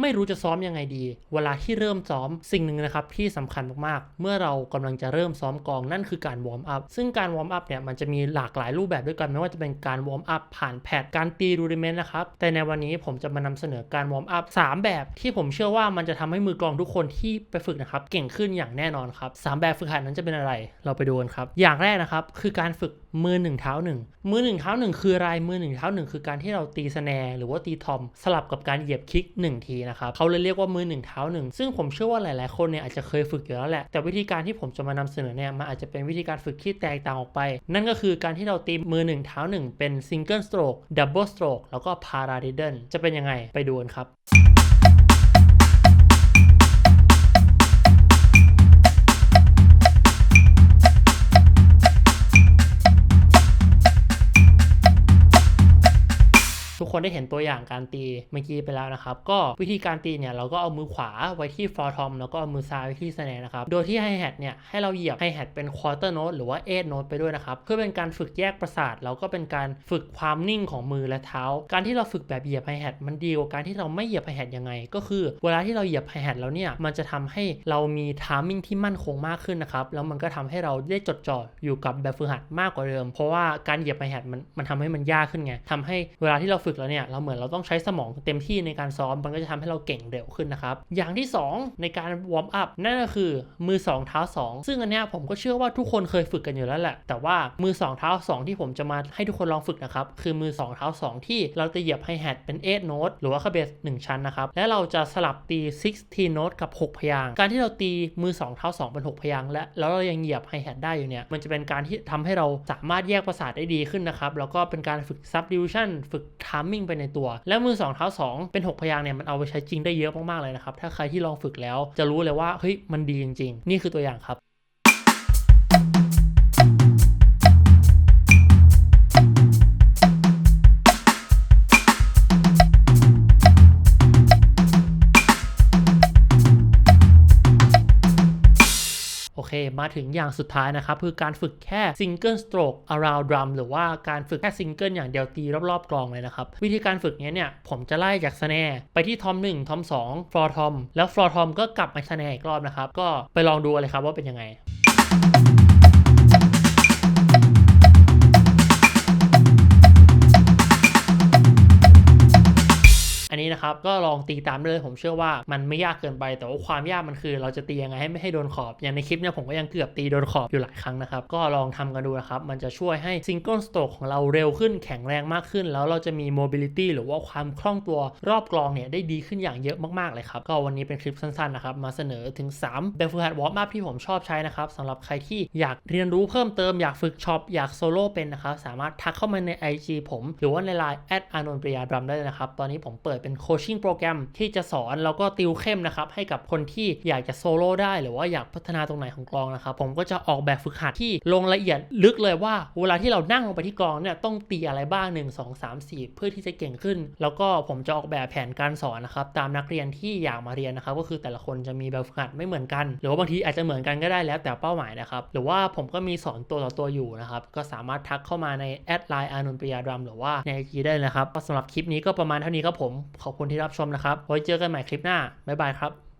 ไม่รู้จะซ้อมยังไงดี เวลาที่เริ่มซ้อมสิ่งหนึ่งนะครับที่สำคัญมากๆ เมื่อเรากำลังจะเริ่มซ้อมกองนั่นคือการวอร์มอัพ ซึ่งการวอร์มอัพเนี่ยมันจะมีหลากหลายรูปแบบด้วยกันไม่ว่าจะเป็นการวอร์มอัพผ่านแพดการตีรูดิเมนต์นะครับ แต่ในวันนี้ผมจะมานำเสนอการวอร์มอัพสามแบบที่ผมเชื่อว่ามันจะทำให้มือกลองทุกคนที่ไปฝึกนะครับเก่งขึ้นอย่างแน่นอนครับสามแบบฝึกหัดนั้นจะเป็นอะไร เราไปดูกันครับ อย่างแรกนะครับคือการฝึกมือหนึ่งเท้าหนึ่งมือหนึ่งเท้าหนึ่งคืออะไรมือหนึ่งเท้าหนึ่งคือการที่เราตีสแนร์หรือว่าตีทอมสลับกับการเหยียบคิกหนึ่งทีนะครับเขาเลยเรียกว่ามือหนึ่งเท้าหนึ่งซึ่งผมเชื่อว่าหลาย ๆ คนเนี่ยอาจจะเคยฝึกอยู่แล้วแหละ แต่วิธีการที่ผมจะมานำเสนอเนี่ยมันอาจจะเป็นวิธีการฝึกที่แตกต่างออกไป นั่นก็คือการที่เราตีมือหนึ่งเท้าหนึ่งเป็นซิงเกิลสโตรกดับเบิลสโตรกแล้วก็พาราดิเดนจะเป็นยังไงไปดูกันครับ ทุกคนได้เห็นตัวอย่างการตีเมื่อกี้ไปแล้วนะครับ ก็วิธีการตีเนี่ยเราก็เอามือขวาไว้ที่ฟอร์ทอมแล้วก็เอามือซ้ายไว้ที่สแนนะครับ โดยที่ไฮแฮทเนี่ยให้เราเหยียบไฮแฮทเป็นควอเตอร์โน้ตหรือว่าเอทโน้ตไปด้วยนะครับ เพื่อเป็นการฝึกแยกประสาทแล้วก็เป็นการฝึกความนิ่งของมือและเท้า การที่เราฝึกแบบเหยียบไฮแฮทมันดีกว่าการที่เราไม่เหยียบไฮแฮทยังไง ก็คือ เวลาที่เราเหยียบไฮแฮทแล้วเนี่ยมันจะทำให้เรามีทามมิ่งที่มั่นคงมากขึ้นนะครับแล้วมันก็ทำให้เราได้จดจ่ออยู่กับแบบฝึกหัดมากกว่าเดิม เพราะว่าการเหยียบไฮแฮทมันมันทำให้มันยากขึ้นไงทำให้เวลาที่เราฝึกแล้วเนี่ยเราเหมือนเราต้องใช้สมองเต็มที่ในการซ้อมมันก็จะทำให้เราเก่งเร็วขึ้นนะครับอย่างที่ 2 ในการวอร์มอัพนั่นก็คือมือ 2 เท้า 2 ซึ่งอันเนี้ยผมก็เชื่อว่าทุกคนเคยฝึกกันอยู่แล้วแหละแต่ว่ามือ 2 เท้า 2 ที่ผมจะมาให้ทุกคนลองฝึกนะครับคือมือ 2 เท้า 2 ที่เราจะเหยียบไฮแฮทเป็น8โน้ตหรือว่าคาเบส1ชั้นนะครับและเราจะสลับตี16โน้ตกับ 6 พยางการที่เราตีมือ 2 เท้า 2 เป็น 6 พยางและแล้วเรายังเหยียบไฮแฮทได้อยู่เนี่ยมันจะเป็นการที่ทำให้เราสามารถแยกประสาทได้ดีขึ้นนะครับแล้วก็เป็นการฝึก subdivision ฝึกามมิ่งไปในตัว และมือ2เท้า 2 เป็น 6 พยางเนี่ยมันเอาไปใช้จริงได้เยอะมากๆเลยนะครับถ้าใครที่ลองฝึกแล้วจะรู้เลยว่าเฮ้ยมันดีจริง ๆ นี่คือตัวอย่างครับ เคมาถึงอย่างสุดท้ายนะครับคือการฝึกแค่ single stroke around drum หรือว่าการฝึกแค่ single อย่างเดียวตีรอบๆกลองเลยนะครับ วิธีการฝึกนี้เนี่ย ผมจะไล่จากสแนร์ไปที่ทอม1ทอม2ฟลอร์ทอมแล้วฟลอร์ทอมก็กลับมาสแนร์อีกรอบนะครับ ก็ไปลองดูเลยครับว่าเป็นยังไง อันนี้นะครับก็ลองตีตามได้เลยผมเชื่อว่ามันไม่ยากเกินไป แต่ว่าความยากมันคือเราจะตียังไงให้ไม่ให้โดนขอบ อย่างในคลิปเนี่ยผมก็ยังเกือบตีโดนขอบอยู่หลายครั้งนะครับ ก็ลองทำกันดูนะครับ มันจะช่วยให้ซิงเกิลสโตรกของเราเร็วขึ้นแข็งแรงมากขึ้น แล้วเราจะมีโมบิลิตี้หรือว่าความคล่องตัวรอบกลองเนี่ยได้ดีขึ้นอย่างเยอะมากๆเลยครับ ก็วันนี้เป็นคลิปสั้นๆนะครับมาเสนอถึง3แบบฝึกหัดวอร์มอัพที่ผมชอบใช้นะครับสำหรับใครที่อยากเรียนรู้เพิ่มเติมอยากฝึกช็อปอยากโซโล่เป็นนะครับสามารถทักเข้ามาใน IG ผม หรือว่าใน Line แอดอานนท์ปริยาดรัมได้เลยนะครับตอนนี้ผมเปิดเป็นโคชชิ่งโปรแกรมที่จะสอนแล้วก็ติวเข้มนะครับให้กับคนที่อยากจะโซโล่ได้ หรือว่าอยากพัฒนาตรงไหนของกลองนะครับผมก็จะออกแบบฝึกหัดที่ลงละเอียดลึกเลยว่า เวลาที่เรานั่งลงไปที่กลองเนี่ยต้องตีอะไรบ้าง 1 2 3 4 เพื่อที่จะเก่งขึ้น แล้วก็ผมจะออกแบบแผนการสอนนะครับตามนักเรียนที่อยากมาเรียนนะครับก็คือแต่ละคนจะมีแบบฝึกหัดไม่เหมือนกัน หรือว่าบางทีอาจจะเหมือนกันก็ได้แล้วแต่เป้าหมายนะครับหรือว่าผมก็มีสอนตัวต่อตัวอยู่นะครับก็สามารถทักเข้ามาในแอดไลน์อานนท์ปริยาดรัมหรือว่าในไอจีได้นะครับสำหรับคลิปนี้ก็ประมาณเท่านี้ครับผมขอบคุณที่รับชมนะครับ ไว้เจอกันใหม่คลิปหน้า บ๊ายบายครับ